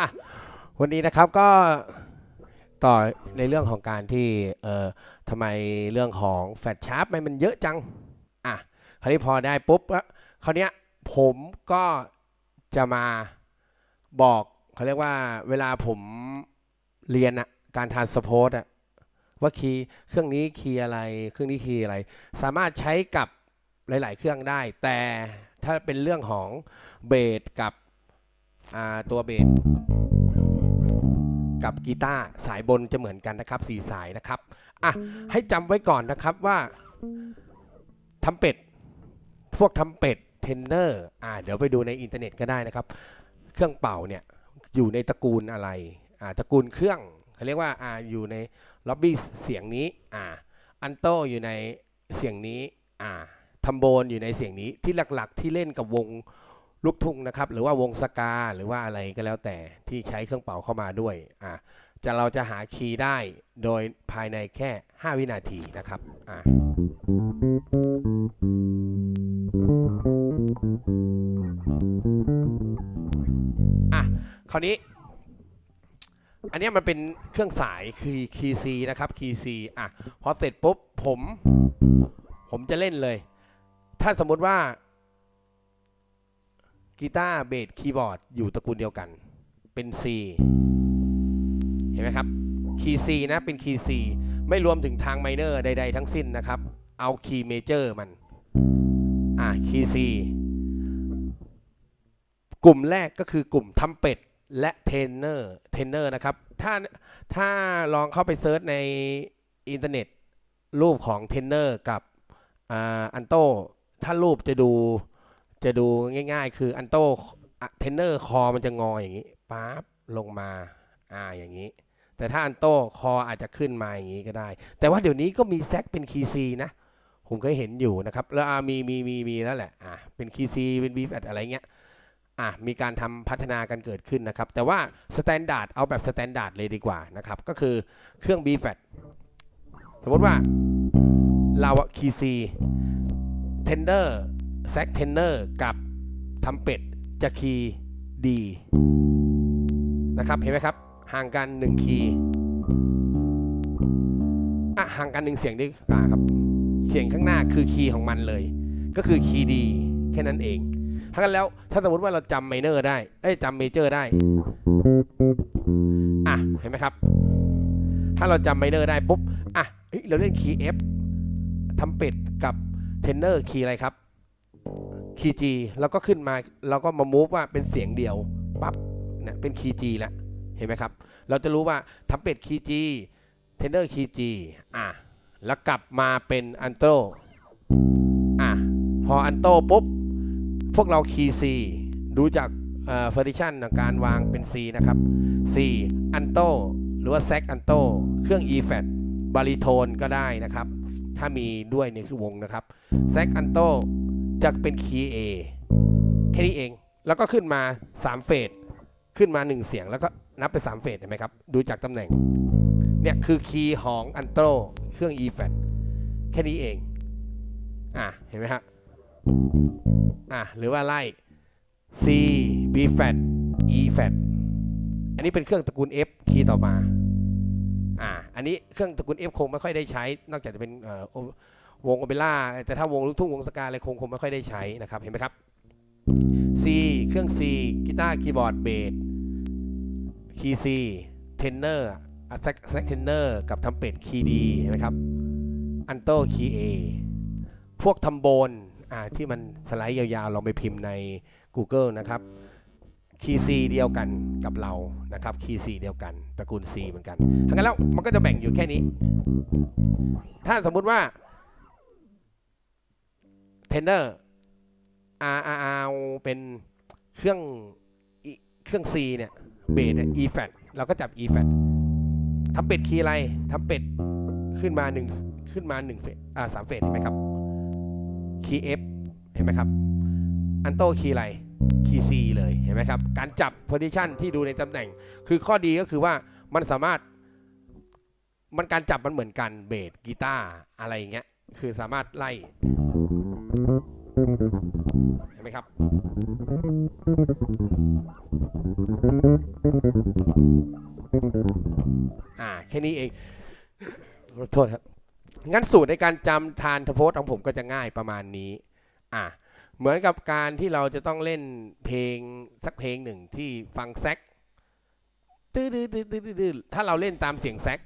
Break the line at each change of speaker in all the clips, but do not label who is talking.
อะวันนี้นะครับก็ต่อในเรื่องของการที่เอ่อทำไมเรื่องของแฟลชชาร์ปมันเยอะจัง อะคราวนี้พอได้ปุ๊บก็คราวนี้ผมก็จะมาบอกเขาเรียกว่าเวลาผมเรียนอะการทานสโพสอะว่าคีย์เครื่องนี้คีย์อะไร เครื่องนี้คีย์อะไร สามารถใช้กับหลาย ๆ เครื่องได้ แต่ ถ้าเป็นเรื่องของเบสกับตัวเบสกับกีตาร์สายบนจะเหมือนกันนะครับสี่สายนะครับอะให้จำไว้ก่อนนะครับว่าทำเป็ด พวกทำเป็ดเทนเนอร์อ่าเดี๋ยวไปดูในอินเทอร์เน็ตก็ได้นะครับ เครื่องเป่าเนี่ยอยู่ในตระกูลอะไรอ่าตระกูลเครื่องเขาเรียกว่าอ่าอยู่ในล็อบบี้เสียงนี้อ่าอันโตอยู่ในเสียงนี้อ่า ทัมโบนอยู่ในเสียงนี้ที่หลักๆ ที่เล่นกับวงลูกทุ่งนะครับ หรือว่าวงสกาหรือว่าอะไรก็แล้วแต่ที่ใช้เครื่องเป่าเข้ามาด้วยอ่าจะเราจะหาคีย์ได้โดยภายในแค่ 5 วินาทีนะครับอ่าอะคราวนี้ อันนี้มันเป็นเครื่องสายคือคีย์ซีนะครับคีย์ซีอะพอเสร็จปุ๊บผม ผมจะเล่นเลย ถ้าสมมุติว่ากีตาร์เบสคีย์บอร์ดอยู่ตระกูลเดียวกัน เป็น C เห็นไหมครับ คีย์ C นะ เป็นคีย์ C ไม่รวมถึงทางไมเนอร์ใด ๆ ทั้งสิ้นนะครับ เอาคีย์เมเจอร์มัน อ่าคีย์ C กลุ่มแรกก็คือกลุ่มทัมเป็ดและเทนเนอร์เทนเนอร์นะครับ ถ้าถ้าลองเข้าไปเซิร์ชในอินเทอร์เน็ตรูปของเทนเนอร์กับอันโต ถ้ารูปจะดูจะดูง่าย ๆ คืออันโต้เทนเนอร์คอมันจะงออย่างนี้ปั๊บลงมาอ่าอย่างนี้ แต่ถ้าอันโต้คออาจจะขึ้นมาอย่างนี้ก็ได้ แต่ว่าเดี๋ยวนี้ก็มีแซกเป็นคีซีนะ ผมเคยเห็นอยู่นะครับ แล้วมีมีมีมีแล้วแหละอ่าเป็นคีซีเป็นบีแฟอะไรเงี้ยอะมีการทำพัฒนากันเกิดขึ้นนะครับ แต่ว่าสแตนดาร์ดเอาแบบสแตนดาร์ดเลยดีกว่านะครับ ก็คือเครื่อง b f a t สมมติว่าเราคีซี นเดอร์แซกเทนเนอร์กับทำเป็ดจะคีย์ดีนะครับเห็นไหมครับ ห่างกัน 1 คีย์อะห่างกันหนึ่งเสียงดีกว่าครับ เสียงข้างหน้าคือคีย์ของมันเลย ก็คือคีย์ดีแค่นั้นเองถ้ากันแล้วถ้าสมมติว่าเราจำไมเนอร์ได้เอ้ยจำเมเจอร์ได้อะเห็นไหมครับ ถ้าเราจำไมเนอร์ได้ปุ๊บอะเฮ้ยเราเล่นคีย์ F ทำเป็ดกับ เทนเนอร์คีย์อะไรครับคีย์ G แล้วก็ขึ้นมาเราก็มามูฟว่าเป็นเสียงเดียวปั๊บเนี่ยเป็นคีย์ G แล้วเห็นไหมครับ เราจะรู้ว่าทำเป็ดคีย์ G เทนเนอร์คีย์ G อะแล้วกลับมาเป็นอันโตอะพออันโตปุ๊บ พวกเราคีย์ C ดูจากเอ่อเฟอร์ดิชันการวางเป็น C นะครับ C อันโตหรือว่าแซกอันโตเครื่อง E flat บาริโทนก็ได้นะครับ ถ้ามีด้วยในวงนะครับแซกอันโตจะเป็นคีย์ A แค่นี้เอง แล้วก็ขึ้นมา 3 เฟสขึ้นมา 1 เสียงแล้วก็นับไป 3 เฟสเห็นไหมครับ ดูจากตำแหน่ง เนี่ยคือคีย์ของอันโตเครื่อง E f a t แค่นี้เอง อะ เห็นไหมครับอะ หรือว่าไล่ C B flat E flat อันนี้เป็นเครื่องตระกูล F คีย์ต่อมา อ่าอันนี้เครื่องตระกูล F คงไม่ค่อยได้ใช้ นอกจากจะเป็นวงโอเปร่าแต่ถ้าวงลูกทุ่งวงสกาอะไรคงคงไม่ค่อยได้ใช้นะครับเห็นไหมครับ C เครื่อง C กีตาร์คีย์บอร์ดเบสคีย์ C เทนเนอร์แซกแซกเทนเนอร์กับทำเป็ดคีย์ดีเห็นไหมครับอันโตคีย์ A พวกทำโบนที่มันสไลด์ยาวๆลองไปพิมพ์ใน Google นะครับ คีย์ C เดียวกันกับเรานะครับคีย์ C เดียวกันตระกูล C เหมือนกันทั้งนั้นแล้วมันก็จะแบ่งอยู่แค่นี้ ถ้าสมมุติว่าเทนเนอร์อาเอาเป็นเครื่องเครื่อง C เนี่ยเบสเนี่ย E flat เราก็จับ E flat ทำเป็ดคีย์อะไรทำเป็ดขึ้นมาหนึ่งขึ้นมาหนึ่งเฟสอ่าสามเฟสเห็นไหมครับคีย์ F เห็นไหมครับ อันโตคีย์อะไรคีย์ C เลย ห็นไหมครับ การจับ position ที่ดูในตำแหน่ง คือข้อดีก็คือว่ามันสามารถ มันการจับมันเหมือนกันเบสกีตาร์อะไรอย่างเงี้ย คือสามารถไล่ เห็นไหมครับ อ่า แค่นี้เอง โทษครับ งั้นสูตรในการจำทานทโพสของผมก็จะง่ายประมาณนี้ อะ เหมือนกับการที่เราจะต้องเล่นเพลงสักเพลงหนึ่งที่ฟังแซกตื้อดื้อดื้อดื้อดื้อถ้าเราเล่นตามเสียงแซก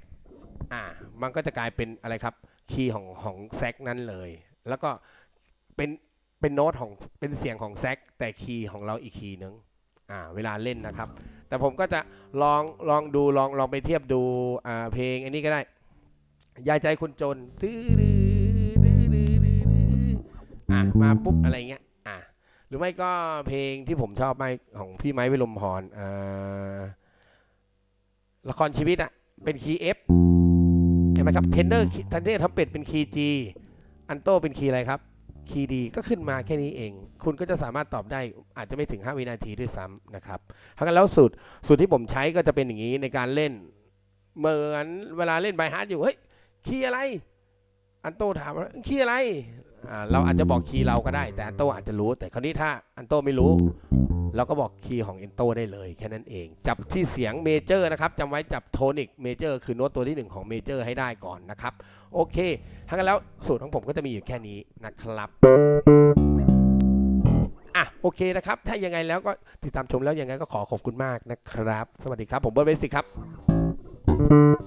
อ่า มันก็จะกลายเป็นอะไรครับ คีย์ของของแซกนั้นเลย แล้วก็เป็นเป็นโน้ตของเป็นเสียงของแซกแต่คีย์ของเราอีกคีย์หนึงอ่าเวลาเล่นนะครับ แต่ผมก็จะลองลองดูลองลองไปเทียบดูอ่าเพลงอันนี้ก็ได้ ยายใจคนจนตื้อ มาปุ๊บอะไรเงี้ยอะหรือไม่ก็เพลงที่ผมชอบมากของพี่ไม้วิลมพรอ่าละครชีวิตอะเป็นคีย์ F เห็นไหมครับเทนเดอร์ทันเดอร์ทัเป็ดเป็นคีย์ G อันโตเป็นคีย์อะไรครับ คีย์ดีก็ขึ้นมาแค่นี้เอง คุณก็จะสามารถตอบได้อาจจะไม่ถึง 5 วินาทีด้วยซ้ำนะครับทั้างนั้นแล้วสูตรสูตรที่ผมใช้ก็จะเป็นอย่างนี้ในการเล่น เหมือนเวลาเล่นไบฮาร์ดอยู่เฮ้ยคีย์อะไร อันโตถามว่าคีย์อะไร เราอาจจะบอกคีย์เราก็ได้ แต่อันโตอาจจะรู้ แต่คราวนี้ถ้าอันโตไม่รู้ เราก็บอกคีย์ของเอนโตได้เลยแค่นั้นเอง จับที่เสียงเมเจอร์นะครับจำไว้จับโทนิกเมเจอร์คือโน้ตตัวที่หนึ่งของเมเจอร์ให้ได้ก่อนนะครับ โอเค ทั้างนั้นแล้วสูตรของผมก็จะมีอยู่แค่นี้นะครับอะโอเคนะครับ ถ้ายังไงแล้วก็ติดตามชมแล้วยังไงก็ขอขอบคุณมากนะครับ สวัสดีครับ ผมเบิร์ดเบสิกครับ